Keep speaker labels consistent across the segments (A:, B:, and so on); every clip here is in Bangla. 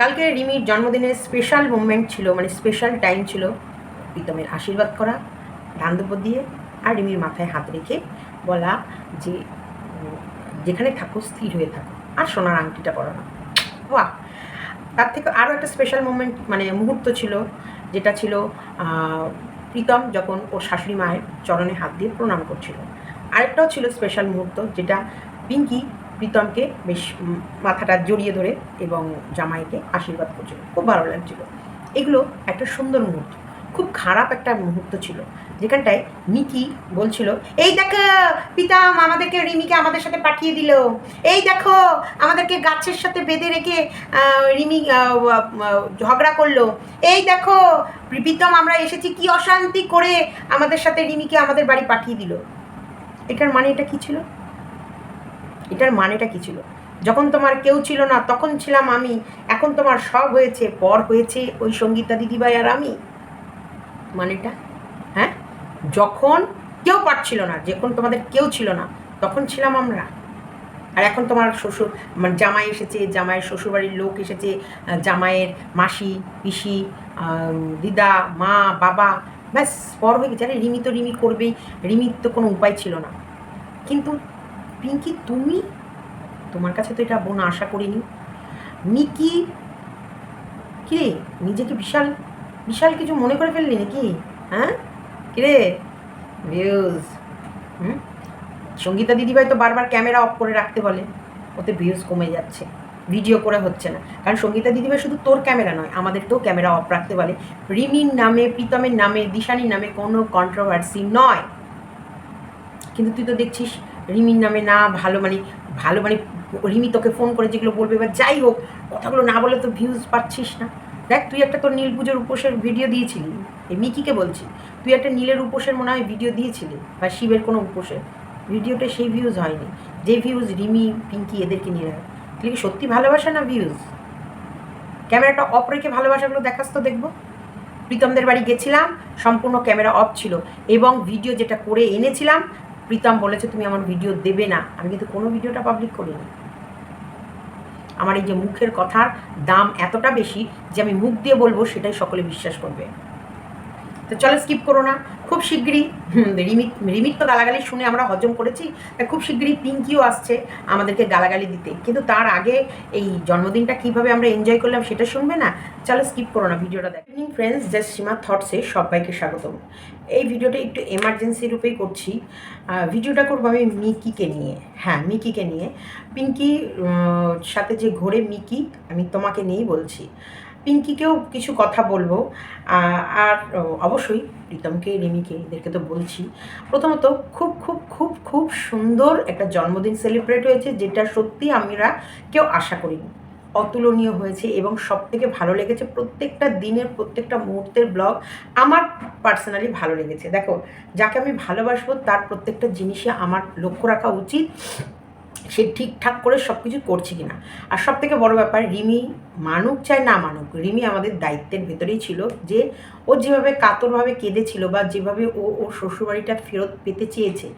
A: কালকে রিমির জন্মদিনের স্পেশাল মুভমেন্ট ছিল মানে স্পেশাল টাইম ছিল। প্রীতমের আশীর্বাদ করা ধান্দব্য দিয়ে, আর রিমির মাথায় হাত রেখে বলা যে, যেখানে থাকো, স্থির হয়ে থাকো, আর সোনার আংটিটা পরানো বাহ! তার থেকে আরও একটা স্পেশাল মুভমেন্ট মানে মুহূর্ত ছিল, যেটা ছিল প্রীতম যখন ওর শাশুড়ি মায়ের চরণে হাত দিয়ে প্রণাম করছিল। আরেকটাও ছিল স্পেশাল মুহূর্ত, যেটা পিঙ্কি প্রীতমকে বেশ মাথাটা জড়িয়ে ধরে এবং জামাইকে আশীর্বাদ করছিল। খুব ভালো লাগছিল। এগুলো একটা সুন্দর মুহূর্ত। খুব খারাপ একটা মুহূর্ত ছিল। যেখানটায় মিকি বলছিল, এই দেখো পিতাম আমাদেরকে রিমিকে আমাদের সাথে পাঠিয়ে দিল। এই দেখো, আমাদেরকে গাছের সাথে বেঁধে রেখে রিমি ঝগড়া করল। এই দেখো, প্রীতম আমরা এসেছি, কি অশান্তি করে আমাদের সাথে রিমিকে আমাদের বাড়ি পাঠিয়ে দিল। এটার মানে এটা কি ছিল? এটার মানেটা কি ছিল? যখন তোমার কেউ ছিল না, তখন ছিলাম আমি। এখন তোমার সব হয়েছে, পর হয়েছে, ওই সঙ্গীতা দিদিভাই আর আমি। মানেটা? হ্যাঁ? যখন কেউ পারছিল না, যখন তোমাদের কেউ ছিল না, তখন ছিলাম আমরা। আর এখন তোমার শ্বশুর মানে জামাই এসেছে, জামাইয়ের শ্বশুরবাড়ির লোক এসেছে জামাইয়ের মাসি, পিসি দিদা, মা, বাবা, ব্যাস, পর হয়ে গেছে। আরে রিমি তো রিমি করবেই, রিমির তো কোনো উপায় ছিল না। কিন্তু পিঙ্কি তুমি? তোমার কাছে তো এটা বোন, আশা করিনি। মিকি কিরে? নিজেকে বিশাল বিশাল কিছু মনে করে ফেললি নাকি? হ্যাঁ? কিরে? ভিউজ হুম? সঙ্গীতা দিদিভাই তো বারবার ক্যামেরা অফ করে রাখতে বলে, ওতে ভিউজ কমে যাচ্ছে ভিডিও করে হচ্ছে না। কারণ সঙ্গীতা দিদিভাই শুধু তোর ক্যামেরা নয়, আমাদেরকেও ক্যামেরা অফ রাখতে বলে। রিমির নামে, প্রীতমের নামে, দিশানির নামে কোনো কন্ট্রোভার্সি নয়। কিন্তু তুই তো দেখছিস রিমির নামে না, ভালো মানে ভালো মানে রিমি তোকে ফোন করে যেগুলো বলবে বা যাই হোক, কথাগুলো না বলে তো ভিউজ পাচ্ছিস না। দেখ, তুই একটা তোর নীল পুজোর উপোসের ভিডিও দিয়েছিলি। এই মিকিকে বলছি, তুই একটা নীলের উপোসের মনে হয় ভিডিও দিয়েছিলি, বা শিবের কোনো উপোসের। ভিডিওটা সেই ভিউজ হয়নি। যে ভিউজ রিমি, পিঙ্কি এদেরকে নিয়ে রাখ তুই কি সত্যি ভালোবাসা না ভিউজ ক্যামেরাটা অফ রেখে ভালোবাসাগুলো দেখাস তো, দেখব। প্রীতমদের বাড়ি গেছিলাম, সম্পূর্ণ ক্যামেরা অফ ছিল। এবং ভিডিও যেটা করে এনেছিলাম প্রীতম বলেছে, তুমি আমার ভিডিও দেবে না। আমি কিন্তু কোনো ভিডিওটা পাবলিক করিনি। আমার এই যে মুখের কথার দাম এতটা বেশি যে আমি মুখ দিয়ে বলব সেটাই সকলে বিশ্বাস করবে। তো চলো স্কিপ করো না। খুব শিগগিরই হুম, রিমিক রিমিক তো গালাগালি শুনে আমরা হজম করেছি তাই খুব শিগগিরই পিঙ্কিও আসছে আমাদেরকে গালাগালি দিতে। কিন্তু তার আগে এই জন্মদিনটা কীভাবে আমরা এনজয় করলাম সেটা শুনবে না? চলো স্কিপ করো না ভিডিওটা দেখ। ইভিনিং ফ্রেন্ডস জাস্ট সীমা থটসে সবাইকে স্বাগতম। এই ভিডিওটা একটু এমার্জেন্সি রূপেই করছি। ভিডিওটা করব আমি মিকিকে নিয়ে। হ্যাঁ মিকিকে নিয়ে। পিঙ্কি সাথে যে ঘোরে মিকি আমি তোমাকে নিয়েই বলছি। পিঙ্কিকেও কিছু কথা বলব। আর অবশ্যই প্রীতমকে, রিমিকে, এদেরকে তো বলছি। প্রথমত খুব খুব খুব খুব সুন্দর একটা জন্মদিন সেলিব্রেট হয়েছে, যেটা সত্যি আমরা কেউ আশা করিনি। অতুলনীয় হয়েছে এবং সব থেকে ভালো লেগেছে প্রত্যেকটা দিনের, প্রত্যেকটা মুহূর্তের ব্লগ আমার পার্সোনালি ভালো লেগেছে। দেখো, যাকে আমি ভালোবাসবো তার প্রত্যেকটা জিনিসে আমার লক্ষ্য রাখা উচিত। সে ঠিকঠাক করে সব কিছু করছে কিনা। আর সব থেকে বড় ব্যাপার, রিমি মানুক চায় না মানুক, রিমি আমাদের দায়িত্বের ভেতরেই ছিল যে ও যেভাবে কাতরভাবে কেঁদেছিল বা যেভাবে ও ওর শ্বশুরবাড়িটা ফেরত পেতে চেয়েছে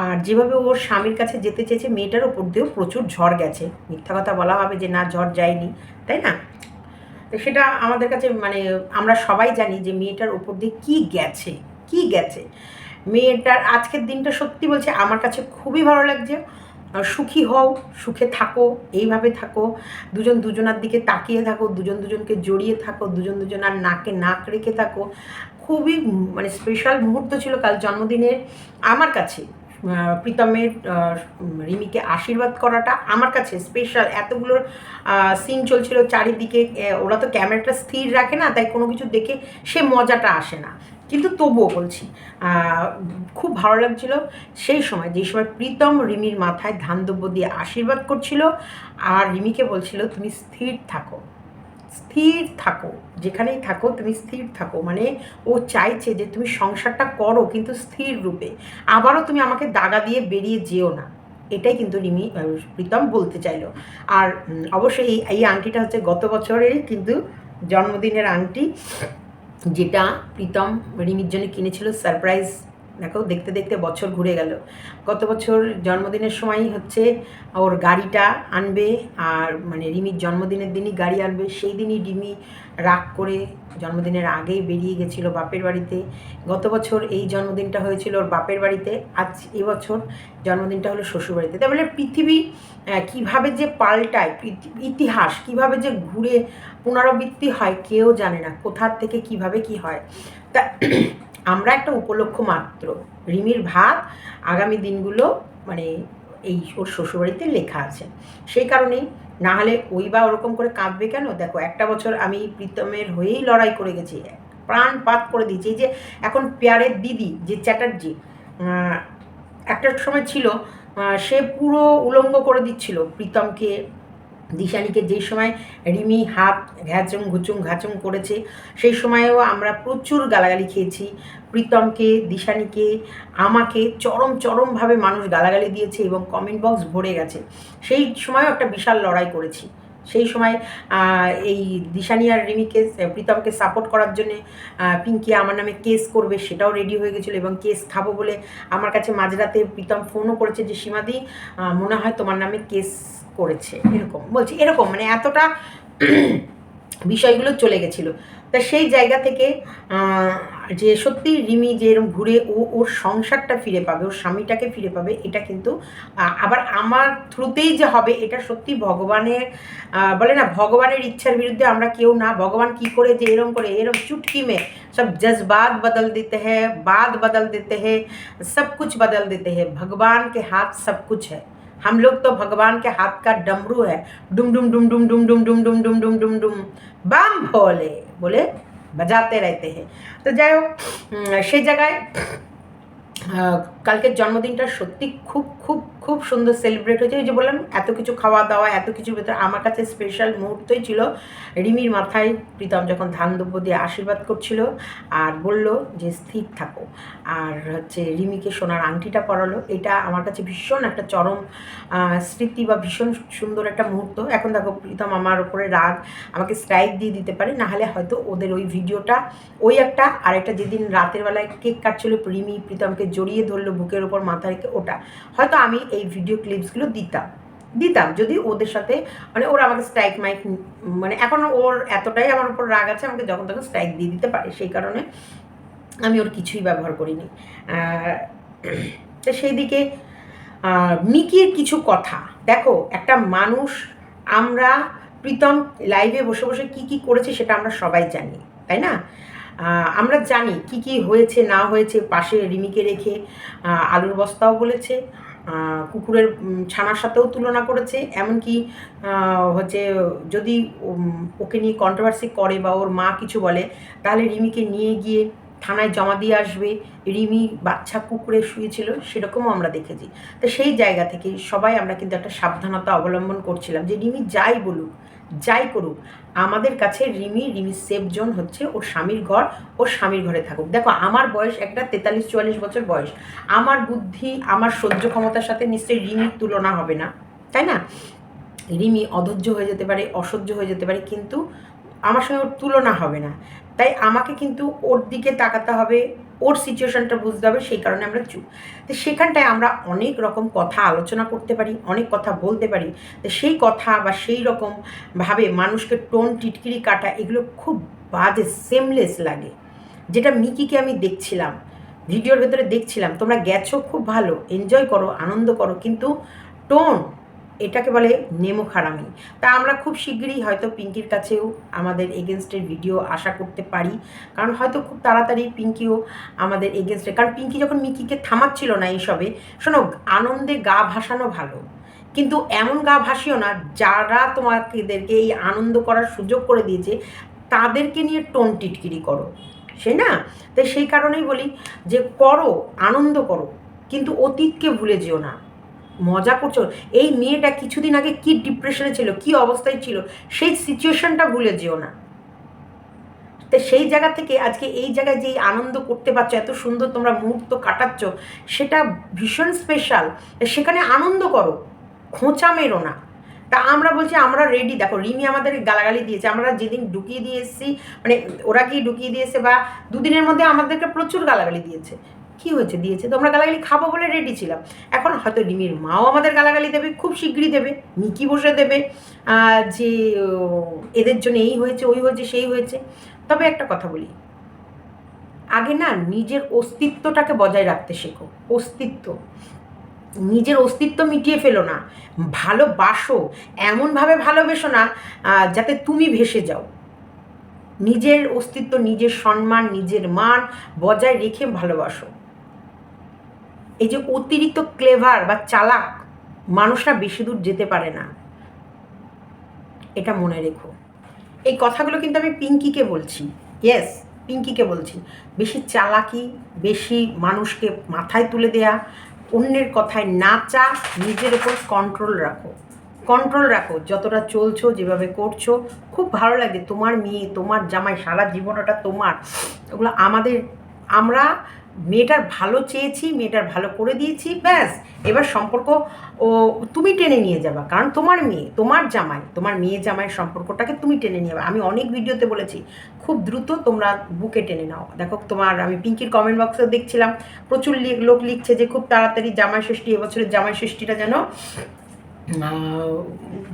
A: আর যেভাবে ওর স্বামীর কাছে যেতে চেয়েছে, মেয়েটার ওপর দিয়েও প্রচুর ঝড় গেছে। মিথ্যা কথা বলা হবে যে না, ঝড় যায়নি, তাই না? তো সেটা আমাদের কাছে মানে আমরা সবাই জানি যে মেয়েটার ওপর দিয়ে কী গেছে কী গেছে। মেয়েটার আজকের দিনটা সত্যি বলছে, আমার কাছে খুবই ভালো লাগছে। সুখী হও, সুখে থাকো, এইভাবে থাকো। দুজন দুজনার দিকে তাকিয়ে থাকো, দুজন দুজনকে জড়িয়ে থাকো, দুজন দুজনার নাকে নাক রেখে থাকো। খুবই মানে স্পেশাল মুহূর্ত ছিল কাল জন্মদিনের আমার কাছে প্রীতমের রিমিকে আশীর্বাদ করাটা আমার কাছে স্পেশাল এতগুলো সিন চলছিল চারিদিকে। ওরা তো ক্যামেরাটা স্থির রাখে না, তাই কোনো কিছু দেখে সে মজাটা আসে না। কিন্তু তবুও বলছি খুব ভালো লাগছিল। সেই সময়, যে সময় প্রীতম রিমির মাথায় ধানদব্য দিয়ে আশীর্বাদ করছিল আর রিমিকে বলছিল, তুমি স্থির থাকো স্থির থাকো, যেখানেই থাকো তুমি স্থির থাকো। মানে ও চাইছে যে তুমি সংসারটা করো কিন্তু স্থির রূপে। আবারও তুমি আমাকে দাগা দিয়ে বেরিয়ে যেও না। এটাই কিন্তু রিমি প্রীতম বলতে চাইলো। আর অবশ্যই এই আংটিটা হচ্ছে গত বছরেরই কিন্তু জন্মদিনের আংটি। যেটা প্রীতম রিমির জন্য কিনেছিল সারপ্রাইজ দেখো দেখতে দেখতে বছর ঘুরে গেল। গত বছর জন্মদিনের সময়ই হচ্ছে ওর গাড়িটা আনবে আর মানে রিমির জন্মদিনের দিনই গাড়ি আনবে। সেই দিনই রিমি রাগ করে জন্মদিনের আগেই বেরিয়ে গেছিল বাপের বাড়িতে। গত বছর এই জন্মদিনটা হয়েছিল ওর বাপের বাড়িতে। আজ এবছর জন্মদিনটা হলো শ্বশুরবাড়িতে তাই বলে পৃথিবী আহ, কীভাবে যে পাল্টায় ইতিহাস কীভাবে যে ঘুরে পুনরাবৃত্তি হয় কেউ জানে না কোথার থেকে কীভাবে কি হয়। তা আমরা একটা উপলক্ষ মাত্র। রিমির ভাত আগামী দিনগুলো মানে এই ওর শ্বশুরবাড়িতে লেখা আছে। সেই কারণেই না হলে ওই বা ওরকম করে কাঁদবে কেন? দেখো, একটা বছর আমি প্রীতমের হয়েই লড়াই করে গেছি, প্রাণপাত করে দিয়েছি। এই যে এখন পেয়ারের দিদি, যে চ্যাটার্জি একটা সময় ছিল সে পুরো উলঙ্গ করে দিচ্ছিল প্রীতমকে দিশানিকে যেই সময় রিমি হাত ঘ্যাচুং ঘুচুং ঘাচুং করেছে, সেই সময়েও আমরা প্রচুর গালাগালি খেয়েছি। প্রীতমকে, দিশানিকে, আমাকে চরম চরমভাবে মানুষ গালাগালি দিয়েছে এবং কমেন্ট বক্স ভরে গেছে। সেই সময়ও একটা বিশাল লড়াই করেছি। সেই সময় এই দিশানি আর রিমিকে, প্রীতমকে সাপোর্ট করার জন্যে পিঙ্কি আমার নামে কেস করবে, সেটাও রেডি হয়ে গেছিল এবং কেস খাব বলে আমার কাছে মাঝরাতে প্রীতম ফোনও করেছে যে, সীমাদি মনে হয় তোমার নামে কেস করেছে, এরকম। বলছি, এরকম মানে এতটা বিষয়গুলো চলে গেছিল। তা সেই জায়গা থেকে যে সত্যি রিমি যে এরকম ঘুরে ও, ওর সংসারটা ফিরে পাবে, ওর স্বামীটাকে ফিরে পাবে, এটা কিন্তু আবার আমার থ্রুতেই যে হবে, এটা সত্যি ভগবানের বলে না, ভগবানের ইচ্ছার বিরুদ্ধে আমরা কেউ না, ভগবান কি করে যে এরম করে, এরম চুটকি মে, সব জজবাত বদল দিতে হ্যাঁ বাদ বদল দিতে হ্যাঁ সব কুছ বদল দিতে হ্যাঁ ভগবান কে হাত সব কুছ হ্যাঁ हम लोग तो भगवान के हाथ का डमरू है डुम डुम डुम डुम डुम डुम डुम डुम डुम डुम डुम डुम বাম ভোলে বলে বাজাতে রাইতে হে তো যাই হোক উম, সেই জায়গায় আহ, কালকের জন্মদিনটা সত্যি খুব খুব খুব সুন্দর সেলিব্রেট হয়েছে। ওই যে বললাম, এত কিছু খাওয়া দাওয়া, এত কিছুর ভেতরে আমার কাছে স্পেশাল মুহূর্তই ছিল। রিমির মাথায় প্রীতম যখন ধান দ্রব্য দিয়ে আশীর্বাদ করছিল আর বলল যে, স্থির থাকো। আর হচ্ছে রিমিকে সোনার আংটিটা পরালো। এটা আমার কাছে ভীষণ একটা চরম স্মৃতি বা ভীষণ সুন্দর একটা মুহূর্ত। এখন দেখো, প্রীতম আমার উপরে রাগ, আমাকে স্ট্রাইক দিয়ে দিতে পারে। না হলে হয়তো ওদের ওই ভিডিওটা, ওই একটা আর একটা যেদিন রাতের বেলায় কেক কাটছিল, রিমি প্রীতমকে জড়িয়ে ধরলো বুকের ওপর মাথা রেখে ওটা। হয়তো আমি এই ভিডিও ক্লিপসগুলো দিতাম। দিতাম যদি ওদের সাথে মানে ওরা আমাকে স্ট্রাইক মাইক মানে এখন ওর এতটাই আমার উপর রাগ আছে, আমাকে যখন তখন স্ট্রাইক দিয়ে দিতে পারে। সেই কারণে আমি ওর কিছুই ব্যবহার করিনি। তো সেই দিকে মিকির কিছু কথা। দেখো, একটা মানুষ, আমরা প্রীতম লাইভে বসে বসে কি কি করেছে সেটা আমরা সবাই জানি, তাই না? আমরা জানি কি কি হয়েছে, না হয়েছে, পাশে রিমিকে রেখে আলুর বস্তাও বলেছে কুকুরের ছানার সাথেও তুলনা করেছে। এমনকি হচ্ছে যদি ওকে নিয়ে কন্ট্রোভার্সি করে বা ওর মা কিছু বলে, তাহলে রিমিকে নিয়ে গিয়ে থানায় জমা দিয়ে আসবে। রিমি বাচ্চা কুকুরে শুয়েছিল, সেরকমও আমরা দেখেছি। তো সেই জায়গা থেকে সবাই আমরা কিন্তু একটা সাবধানতা অবলম্বন করছিলাম যে রিমি যাই বলুক যাই করুক, আমাদের কাছে রিমি রিমি সেফ জোন হচ্ছে ওর স্বামীর ঘর, ওর স্বামীর ঘরে থাকুক। দেখো, আমার বয়স একটা তেতাল্লিশ, চুয়াল্লিশ বছর বয়স। আমার বুদ্ধি, আমার সহ্য ক্ষমতার সাথে নিশ্চয়ই রিমির তুলনা হবে না, তাই না? রিমি অধৈর্য হয়ে যেতে পারে, অসহ্য হয়ে যেতে পারে, কিন্তু আমার সঙ্গে ওর তুলনা হবে না। তাই আমাকে কিন্তু ওর দিকে তাকাতে হবে, ওর সিচুয়েশনটা বুঝতে হবে, সেই কারণে আমরা চুপ। তো সেখানটায় আমরা অনেক রকম কথা আলোচনা করতে পারি, অনেক কথা বলতে পারি। তো সেই কথা বা সেই রকম ভাবে মানুষকে টোন, টিটকিরি কাটা, এগুলো খুব বাজে সেমলেস লাগে। যেটা মিকিকে আমি দেখছিলাম, ভিডিওর ভেতরে দেখছিলাম, তোমরা গেছো, খুব ভালো এনজয় করো, আনন্দ করো, কিন্তু টোন এটাকে বলে নেমো খারামি। তা আমরা খুব শিগগিরই হয়তো পিঙ্কির কাছেও আমাদের এগেনস্টের ভিডিও আশা করতে পারি। কারণ হয়তো খুব তাড়াতাড়ি পিঙ্কিও আমাদের এগেনস্টে, কারণ পিঙ্কি যখন মিকিকে থামাচ্ছিল না এইসবে, শোনো, আনন্দে গা ভাসানো ভালো। কিন্তু এমন গা ভাসিও না, যারা তোমাদেরকে এই আনন্দ করার সুযোগ করে দিয়েছে, তাদেরকে নিয়ে টোন টিটকিরি করো। সে না? তাই সেই কারণেই বলি যে, করো, আনন্দ করো, কিন্তু অতীতকে ভুলে যেও না। মজা করছ? এই মেয়েটা কিছুদিন আগে কি ডিপ্রেশনে ছিল, কি অবস্থায় ছিল, সেই সিচুয়েশনটা ভুলে যেও না। তো সেই জায়গা থেকে আজকে এই জায়গায় যে আনন্দ করতে পারছ, এত সুন্দর তোমরা মুহূর্ত কাটাচ্ছ, সেটা ভীষণ স্পেশাল সেখানে আনন্দ করো, খোঁচা মেরো না। তা আমরা বলছি, আমরা রেডি দেখো, রিমি আমাদের গালাগালি দিয়েছে, আমরা যেদিন ঢুকিয়ে দিয়ে এসেছি মানে ওরা কি ঢুকিয়ে দিয়েছে বা দুদিনের মধ্যে আমাদেরকে প্রচুর গালাগালি দিয়েছে। কি হয়েছে? দিয়েছে। তো আমরা গালাগালি খাব বলে রেডি ছিলাম। এখন হয়তো রিমির মাও আমাদের গালাগালি দেবে, খুব শীঘ্রই দেবে। মিকি বসে দেবে যে এদের জন্য এই হয়েছে, ওই হয়েছে, সেই হয়েছে। তবে একটা কথা বলি। আগে না নিজের অস্তিত্বটাকে বজায় রাখতে শেখো। অস্তিত্ব। নিজের অস্তিত্ব মিটিয়ে ফেলো না। ভালোবাসো এমনভাবে ভালোবেসো না যাতে তুমি ভেসে যাও। নিজের অস্তিত্ব, নিজের সম্মান, নিজের মান বজায় রেখে ভালোবাসো। এই যে অতিরিক্ত ক্লেভার বা চালাক মানুষরা বেশি দূর যেতে পারে না। এটা মনে রেখো। এই কথাগুলো কিন্তু আমি পিঙ্কিকে বলছি। ইয়েস পিঙ্কিকে বলছি। বেশি চালাকি, বেশি মানুষকে মাথায় তুলে দেয়া, অন্যের কথায় নাচা নিজের ওপর কন্ট্রোল রাখো। কন্ট্রোল রাখো। যতটা চলছো, যেভাবে করছ, খুব ভালো লাগে। তোমার মেয়ে, তোমার জামাই, সারা জীবনটা তোমার। ওগুলো আমাদের, আমরা মেয়েটার ভালো চেয়েছি, মেয়েটার ভালো করে দিয়েছি, ব্যাস। এবার সম্পর্ক, ও, তুমি টেনে নিয়ে যাবা, কারণ তোমার মেয়ে, তোমার জামাই, তোমার মেয়ে জামাইয়ের সম্পর্কটাকে তুমি টেনে নিয়ে যাবে। আমি অনেক ভিডিওতে বলেছি, খুব দ্রুত তোমরা বুকে টেনে নাও। দেখো, তোমার, আমি পিঙ্কির কমেন্ট বক্সেও দেখছিলাম, প্রচুর লোক লিখছে যে খুব তাড়াতাড়ি জামাই ষষ্ঠী এবছরের জামাই ষষ্ঠীটা যেন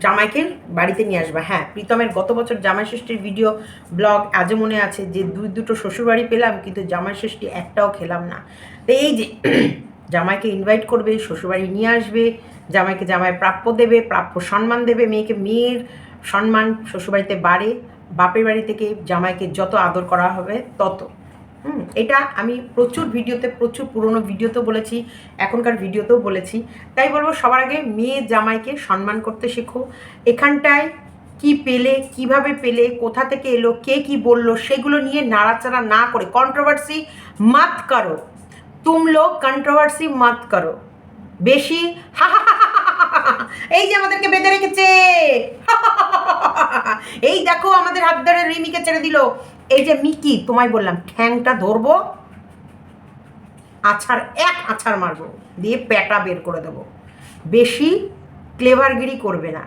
A: জামাইকে বাড়িতে নিয়ে আসবা। হ্যাঁ প্রীতমের গত বছর জামাই ষষ্ঠীর ভিডিও ব্লগ আজও মনে আছে যে দুই, দুটো শ্বশুরবাড়ি পেলাম, কিন্তু জামাই ষষ্ঠী একটাও খেলাম না। তো এই যে জামাইকে ইনভাইট করবে, শ্বশুরবাড়ি নিয়ে আসবে, জামাইকে জামাই প্রাপ্য দেবে, প্রাপ্য সম্মান দেবে, মেয়েকে মেয়ের সম্মান শ্বশুরবাড়িতে বাড়ে, বাপের বাড়ি থেকে জামাইকে যত আদর করা হবে, তত। হুম এটা আমি প্রচুর ভিডিওতে প্রচুর পুরনো ভিডিওতেও বলেছি এখনকার ভিডিওতেও বলেছি তাই বলব সবার আগে মেয়ে জামাইকে সম্মান করতে শেখো এখানটায় কি পেলে কীভাবে পেলে কোথা থেকে এলো কে কি বলল সেগুলো নিয়ে নাড়াচাড়া না করে কন্ট্রোভার্সি মাত করো তুম লোক কন্ট্রোভার্সি মাত করো বেশি এই যে আমাদেরকে বেঁধে রেখেছে এই দেখো আমাদের হাত ধরে রিমিকে ছেড়ে দিল এই যে মিকি, তোমায় বললাম, ঠ্যাংটা ধরবো, আছাড়, এক আছাড় মারবো, দিয়ে প্যাটা বের করে দেবো। বেশি ক্লেভারগিরি করবে না।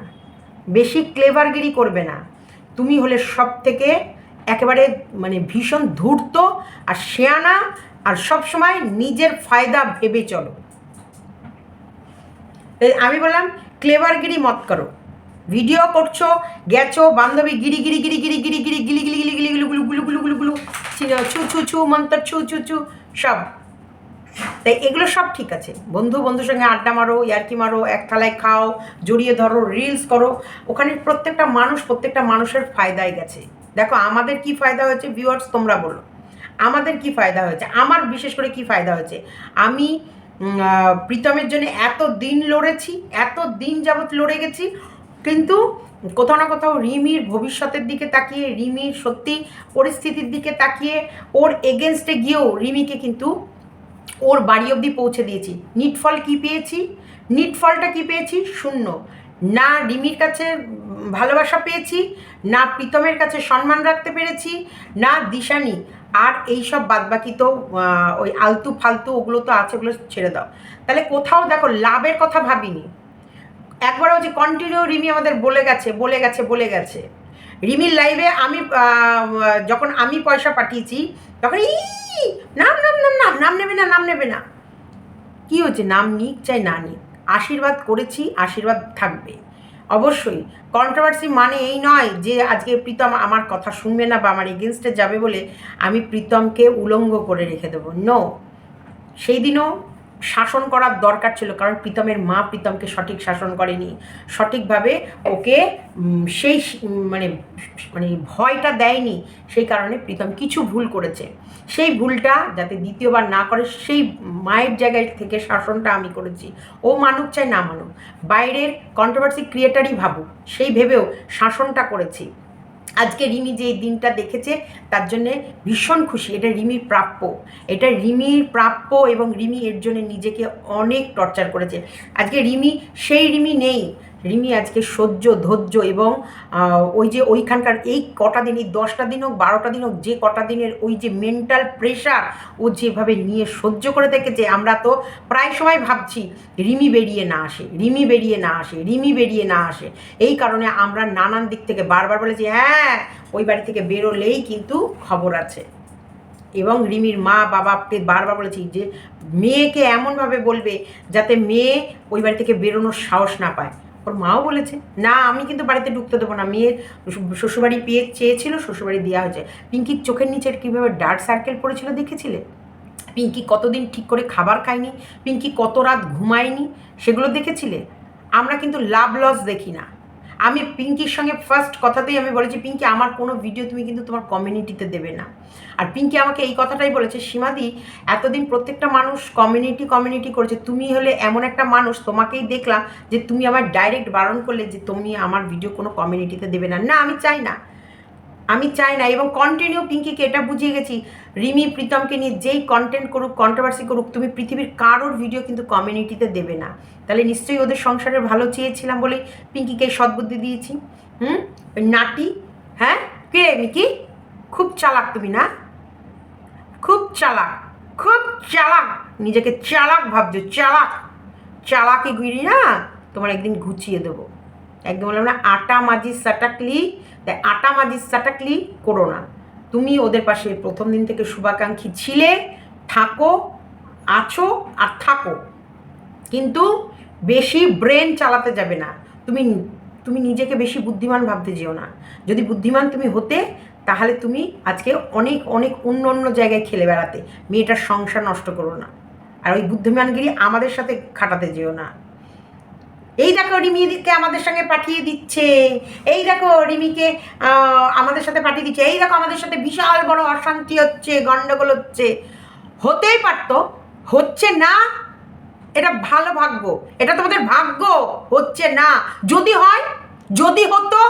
A: বেশি ক্লেভারগিরি করবে না। তুমি হলে সব থেকে একেবারে মানে ভীষণ ধূর্ত আর শেয়ানা, আর সব সময় নিজের ফায়দা ভেবে চলো। আমি বললাম, ক্লেভারগিরি মত করো। ভিডিও করছ গেছো বান্ধবী গিরি গিরি গিরি গিরি গিরি গিরি গিলি গিলি গিলি গিলি গুলু গুলু গুলু গুলু গুলু গুলু ছু ছু ছু মন্তর ছু ছু ছু সব তাই এগুলো সব ঠিক আছে বন্ধু বন্ধুর সঙ্গে আড্ডা মারো ইয়ার্কি মারো এক থালায় খাও জড়িয়ে ধরো রিলস করো ওখানে প্রত্যেকটা মানুষ প্রত্যেকটা মানুষের ফায়দায় গেছে দেখো আমাদের কি ফায়দা হয়েছে ভিউয়ার্স তোমরা বলো আমাদের কি ফায়দা হয়েছে আমার বিশেষ করে কি ফায়দা হয়েছে আমি প্রীতমের জন্য এত দিন লড়েছি এত দিন যাবৎ লড়ে গেছি কিন্তু কোথাও না কোথাও রিমির ভবিষ্যতের দিকে তাকিয়ে রিমির সত্যি পরিস্থিতির দিকে তাকিয়ে, ওর এগেনস্টে গিয়েও রিমিকে কিন্তু ওর বাড়ি অবধি পৌঁছে দিয়েছি। নিটফল কি পেয়েছি? নিটফলটা কি পেয়েছি? শূন্য। না রিমির কাছে ভালোবাসা পেয়েছি, না প্রীতমের কাছে সম্মান রাখতে পেরেছি, না দিশানি। আর এই সব বাদবাকি তো ওই আলতু ফালতু ওগুলো তো আছে ওগুলো ছেড়ে দাও। তাহলে কোথাও দেখো, লাভের কথা ভাবিনি। একবারও যে কন্টিনিউ রিমি আমাদের বলে গেছে বলে গেছে বলে গেছে। রিমির লাইভে আমি যখন আমি পয়সা পাঠিয়েছি, তখন নাম নাম নাম নাম নাম নেবে না, নাম নেবে না। কি হচ্ছে নাম নিক চাই, না নিক। আশীর্বাদ করেছি, আশীর্বাদ থাকবে। অবশ্যই কন্ট্রোভার্সি মানে এই নয় যে আজকে প্রীতম আমার কথা শুনবে না বা আমার এগেনস্টে যাবে বলে আমি প্রীতমকে উলঙ্গ করে রেখে দেবো। নো সেই দিনও শাসন করার দরকার ছিল, কারণ প্রীতমের মা প্রীতমকে সঠিক শাসন করেনি। সঠিকভাবে ওকে সেই মানে মানে ভয়টা দেয়নি, সেই কারণে প্রীতম কিছু ভুল করেছে। সেই ভুলটা যাতে দ্বিতীয়বার না করে, সেই মায়ের জায়গায় থেকে শাসনটা আমি করেছি। ও মানুক চাই না মানুক। বাইরের কন্ট্রোভার্সি ক্রিয়েটারই ভাবুক, সেই ভেবেও শাসনটা করেছি। আজকে রিমি যে দিনটা দেখেছে, তার জন্যে ভীষণ খুশি। এটা রিমির প্রাপ্য। এটা রিমির প্রাপ্য এবং রিমি এর জন্য নিজেকে অনেক টর্চার করেছে। আজকে রিমি, সেই রিমি নেই। রিমি আজকে সহ্য, ধৈর্য এবং ওই যে ওইখানকার এই কটা দিন এই দশটা দিন হোক, বারোটা দিন হোক, যে কটা দিনের ওই যে মেন্টাল প্রেশার ও যেভাবে নিয়ে সহ্য করে দেখেছে, আমরা তো প্রায় সময় ভাবছি, রিমি বেরিয়ে না আসে, রিমি বেরিয়ে না আসে, রিমি বেরিয়ে না আসে। এই কারণে আমরা নানান দিক থেকে বারবার বলেছি হ্যাঁ ওই বাড়ি থেকে বেরোলেই কিন্তু খবর আছে। এবং রিমির মা, বাবাকে বারবার বলেছি যে, মেয়েকে এমনভাবে বলবে, যাতে মেয়ে ওই বাড়ি থেকে বেরোনোর সাহস না পায়। ওর মাও বলেছে, না, আমি কিন্তু বাড়িতে ঢুকতে দেবো না, মেয়ের শ্বশুরবাড়ি পেয়ে চেয়েছিল, শ্বশুরবাড়ি দেওয়া হয়েছে। পিঙ্কির চোখের নিচে কীভাবে ডার্ক সার্কেল পড়েছিল দেখেছিলে? পিঙ্কি কতদিন ঠিক করে খাবার খায়নি, পিঙ্কি কত রাত ঘুমায়নি, সেগুলো দেখেছিলে? আমরা কিন্তু লাভ লস দেখি না। আমি পিঙ্কির সঙ্গে ফার্স্ট কথাতেই আমি বলেছি, পিঙ্কি, আমার কোনো ভিডিও তুমি কিন্তু তোমার কমিউনিটিতে দেবে না। আর পিঙ্কি আমাকে এই কথাটাই বলেছে, সীমাদি, এতদিন প্রত্যেকটা মানুষ কমিউনিটি কমিউনিটি করেছে। তুমি হলে এমন একটা মানুষ, তোমাকেই দেখলাম যে তুমি আমার ডাইরেক্ট বারণ করলে যে তুমি আমার ভিডিও কোনো কমিউনিটিতে দেবে না। না, আমি চাই না। আমি চাই না, এবং কন্টিনিউ পিঙ্কিকে এটা বুঝিয়ে গেছি, রিমি, প্রীতমকে নিয়ে যেই কন্টেন্ট করুক কন্ট্রোভার্সি করুক, তুমি পৃথিবীর কারোর ভিডিও কিন্তু কমিউনিটিতে দেবে না। তাহলে নিশ্চয়ই ওদের সংসারের ভালো চেয়েছিলাম বলে পিঙ্কিকে সদ্বুদ্ধি দিয়েছি। হুম? নাটি হ্যাঁ? কে মিকি? খুব চালাক তুমি না? খুব চালাক খুব চালাক। নিজেকে চালাক ভাবছ, চালাক। চালাকি গিরি না? তোমার একদিন ঘুচিয়ে দেবো। একদম বললাম না, আটা মাজি সাটাকলি, তাই আটা মাজি সাটাকলি করো না। তুমি ওদের পাশে প্রথম দিন থেকে শুভাকাঙ্ক্ষী ছিলে, থাকো, আছো আর থাকো। কিন্তু বেশি ব্রেন চালাতে যাবে না। তুমি তুমি নিজেকে বেশি বুদ্ধিমান ভাবতে যেও না। যদি বুদ্ধিমান তুমি হতে, তাহলে তুমি আজকে অনেক অনেক অন্য অন্য জায়গায় খেলে বেড়াতে। মেয়েটার সংসার নষ্ট করো না। আর ওই বুদ্ধিমানগিরি আমাদের সাথে খাটাতে যেও না। এই দেখো রিমিকে আমাদের সঙ্গে পাঠিয়ে দিচ্ছে। এই দেখো রিমিকে আমাদের সাথে পাঠিয়ে দিচ্ছে। এই দেখো আমাদের সাথে বিশাল বড় অশান্তি হচ্ছে গণ্ডগোল হচ্ছে। হতেই পারতো, হচ্ছে না, এটা ভালো ভাগ্য। এটা তোমাদের ভাগ্য, হচ্ছে না। যদি হয়, যদি হতো,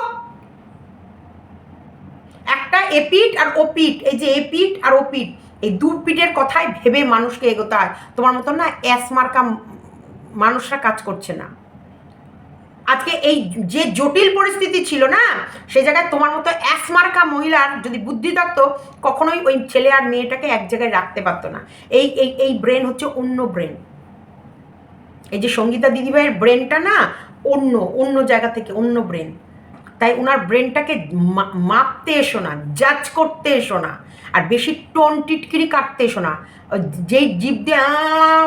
A: একটা এপিট আর ওপিট এই যে এপিট আর ওপিট এই দু পিটের কথাই ভেবে মানুষকে এগোতে হয়। তোমার মতন না, অ্যাস মার্কা মানুষরা কাজ করছে না। আজকে এই যে জটিল পরিস্থিতি ছিল না, সে জায়গায় তোমার মতো অ্যাসমার্কা মহিলার যদি বুদ্ধি থাকতো, কখনোই ওই ছেলে আর মেয়েটাকে এক জায়গায় রাখতে পারতো না। এই এই এই ব্রেন হচ্ছে অন্য ব্রেন এই যে সঙ্গীতা দিদিভাইয়ের ব্রেনটা না অন্য অন্য জায়গা থেকে, অন্য ব্রেন তাই ওনার ব্রেনটাকে মাপতে এসো না জাজ করতে এসো না, আর বেশি টোন টিটকিরি কাটতে এসো না। যেই জিপ দিয়ে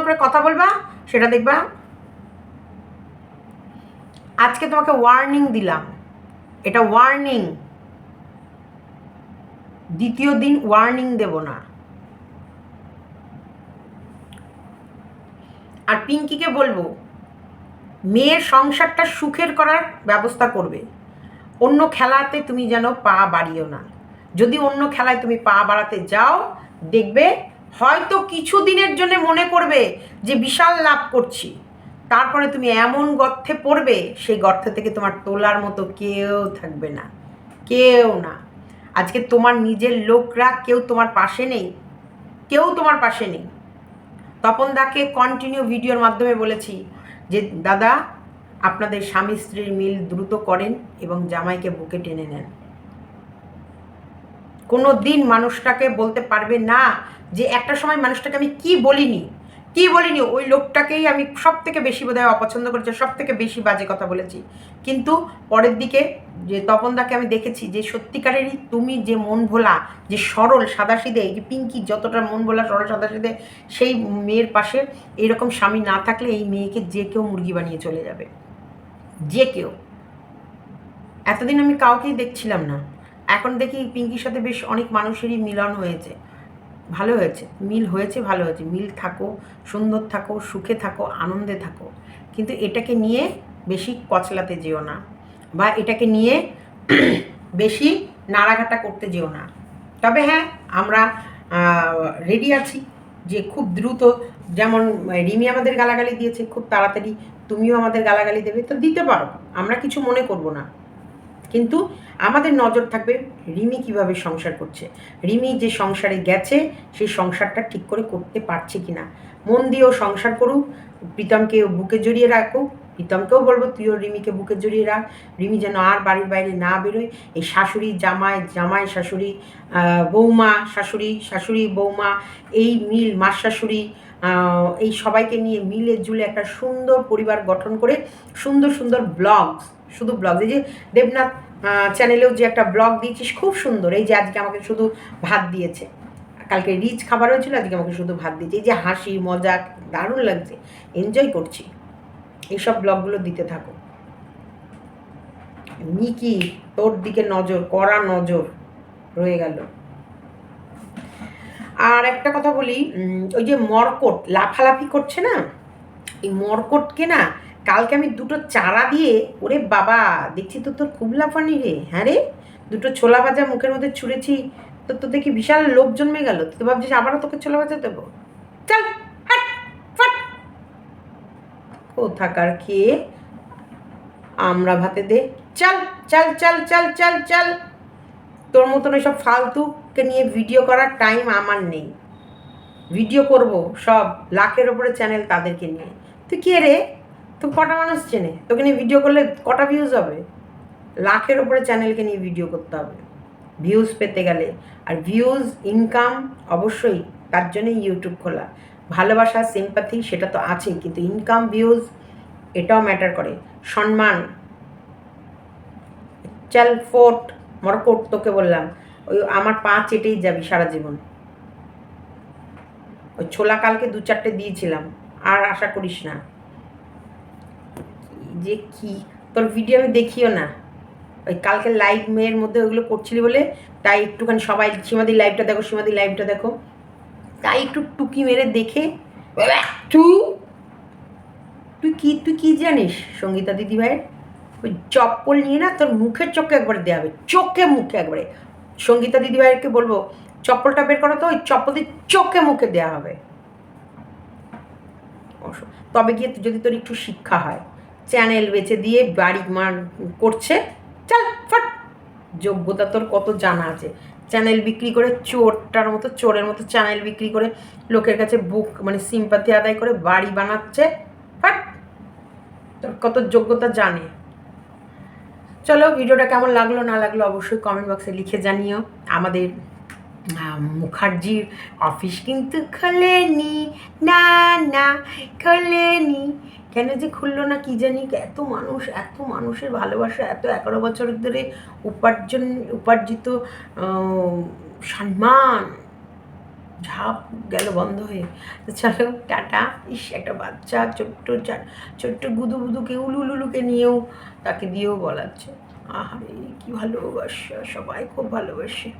A: করে কথা বলবা, সেটা দেখবা আজকে তোমাকে ওয়ার্নিং দিলাম। এটা ওয়ার্নিং দ্বিতীয় দিন ওয়ার্নিং দেব না। আর পিঙ্কিকে বলব, মেয়ের সংসারটা সুখের করার ব্যবস্থা করবে। অন্য খেলাতে তুমি যেন পা বাড়িও না। যদি অন্য খেলায় তুমি পা বাড়াতে যাও, দেখবে হয়তো কিছু দিনের জন্য মনে করবে যে বিশাল লাভ করছি। তারপরে তুমি এমন গর্থে পড়বে, সেই গর্থ থেকে তোমার তোলার মতো কেউ থাকবে না। কেউ না। আজকে তোমার নিজের লোকরা কেউ তোমার পাশে নেই। কেউ তোমার পাশে নেই। তপন দাকে কন্টিনিউ ভিডিওর মাধ্যমে বলেছি যে, দাদা, আপনাদের স্বামী স্ত্রীর মিল দ্রুত করেন এবং জামাইকে বুকে টেনে নেন। কোনো দিন মানুষটাকে বলতে পারবে না যে, একটা সময় মানুষটাকে আমি কি বলিনি? কি বলিনি? ওই লোকটাকেই আমি সব থেকে বেশি বোধহয় অপছন্দ করেছি সব থেকে বেশি বাজে কথা বলেছি। কিন্তু পরের দিকে যে তপনদাকে আমি দেখেছি যে সত্যিকারেরই তুমি যে মন ভোলা, যে সরল সাদাসিদে এই যে পিঙ্কি যতটা মন ভোলা, সরল সাদাসিদে সেই মেয়ের পাশে এরকম স্বামী না থাকলে এই মেয়েকে যে কেউ মুরগি বানিয়ে চলে যাবে। যে কেউ। এতদিন আমি কাউকেই দেখছিলাম না। এখন দেখি পিঙ্কির সাথে বেশ অনেক মানুষেরই মিলন হয়েছে। ভালো হয়েছে, মিল হয়েছে, ভালো হয়েছে। মিল থাকো, সুন্দর থাকো, সুখে থাকো, আনন্দে থাকো। কিন্তু এটাকে নিয়ে বেশি কচলাতে যেও না বা এটাকে নিয়ে বেশি নাড়াঘাটা করতে যেও না। তবে হ্যাঁ আমরা রেডি আছি যে খুব দ্রুত, যেমন, রিমি আমাদের গালাগালি দিয়েছে, খুব তাড়াতাড়ি, তুমিও আমাদের গালাগালি দেবে, তো দিতে পারো। আমরা কিছু মনে করব না। কিন্তু আমাদের নজর থাকবে রিমি কীভাবে সংসার করছে। রিমি যে সংসারে গেছে, সেই সংসারটা ঠিক করে করতে পারছে কি না মন দিয়েও সংসার করুক প্রীতমকে বুকে জড়িয়ে রাখুক, প্রীতমকেও বলব তুইও রিমিকে বুকে জড়িয়ে রাখ। রিমি যেন আর বাড়ির বাইরে না বেরোয়। এই শাশুড়ি, জামাই জামাই শাশুড়ি বৌমা শাশুড়ি শাশুড়ি, বৌমা, এই মিল, মাস শাশুড়ি এই সবাইকে নিয়ে মিলে জুলে একটা সুন্দর পরিবার গঠন করে সুন্দর সুন্দর ব্লগস শুধু ব্লগ এই যে দেবনাথ চ্যানেলেও যে একটা ব্লগ দিয়েছিস, খুব সুন্দর। এই যে আজকে আমাকে শুধু ভাত দিয়েছে। কালকে রিচ খাবার হয়েছিল আজকে আমাকে শুধু ভাত দিয়েছে। এই যে হাসি, মজা, দারুণ লাগছে। এনজয় করছি। এইসব ব্লগগুলো দিতে থাকো। মিকি, তোর দিকে নজর, কড়া নজর রয়ে গেল। আর একটা কথা বলি ওই যে মরকট, লাফালাফি করছে না? এই মরকটকে না কালকে আমি দুটো চারা দিয়ে, ওরে বাবা, দেখছি তো তোর খুব লাফানি রে। হ্যাঁ রে, দুটো ছোলা ভাজা মুখের মধ্যে ছুঁড়েছি। তো তো দেখি বিশাল লোভ জন্মে গেল। তো ভাবছিস আবারও তোকে ছোলা ভাজা দেবো? চল কোথাকার খেয়ে আমরা ভাতে দে। চল চল চল চল চল চল। তোর মতন ওইসব ফালতুকে নিয়ে ভিডিও করার টাইম আমার নেই। ভিডিও করব সব লাখের ওপরে চ্যানেল তাদেরকে নিয়ে। তুই কে রে? তুই কটা মানুষ চেনে? তোকে নিয়ে ভিডিও করলে কটা ভিউজ হবে? লাখের ওপরে চ্যানেলকে নিয়ে ভিডিও করতে হবে। ভিউজ পেতে গেলে। আর ভিউজ ইনকাম অবশ্যই তার জন্যই ইউটিউব খোলা। ভালোবাসা সিম্পাথি সেটা তো আছেই, কিন্তু ইনকাম ভিউজ এটাও ম্যাটার করে। সম্মান। চাল ফোর্ট মরকোট তোকে বললাম। ওই আমার পা চেটেই যাবি সারা জীবন। ওই ছোলা কালকে দু চারটে দিয়েছিলাম। আর আশা করিস না। যে কি? তোর ভিডিও আমি দেখিও না। ওই কালকে লাইভ মেয়ের মধ্যে ওইগুলো করছিলি বলে, তাই একটুখানি সবাই সীমাদি লাইভটা দেখো, সীমাদি লাইভটা দেখো। তাই একটু টুকি মেরে দেখে তুই কি তুই কি জানিস, সঙ্গীতা দিদি ভাইয়ের? ওই চপ্পল নিয়ে না তোর মুখের চোখে একবারে দেওয়া হবে, চোখে মুখে একবারে। সঙ্গীতা দিদি ভাইয়েরকে বলব, চপ্পলটা বের করো তো, ওই চপ্পল দিয়ে চোখে মুখে দেওয়া হবে। তবে গিয়ে যদি তোর একটু শিক্ষা হয়। চ্যানেল বেছে দিয়ে বাড়ি মার করছে। চল, ফট। যোগ্যতা তোর কত জানা আছে? চ্যানেল বিক্রি করে চোরটার মতো, চোরের মতো চ্যানেল বিক্রি করে লোকের কাছে বুক মানে সিম্পাতি আদায় করে বাড়ি বানাচ্ছে। ফট। তোর কত যোগ্যতা জানে? চলো, ভিডিওটা কেমন লাগল না লাগল অবশ্যই কমেন্ট বক্সে লিখে জানিও। আমাদের মুখার্জির অফিস কিন্তু খোলেনি। না না, খোলেনি। কেন যে খুললো না কি জানি? এত মানুষ, এত মানুষের ভালোবাসা, এত এগারো বছর ধরে উপার্জন, উপার্জিত সম্মান। ঝাপ গেল বন্ধ হয়ে। চলো, টাটা। ইস, একটা বাচ্চা, ছোট্ট ছোট্ট গুদু গুদুকে, উলু লুলুকে নিয়েও তাকে দিয়েও বলাচ্ছে। আহারে, কি ভালোবাসা, সবাই খুব ভালোবাসে।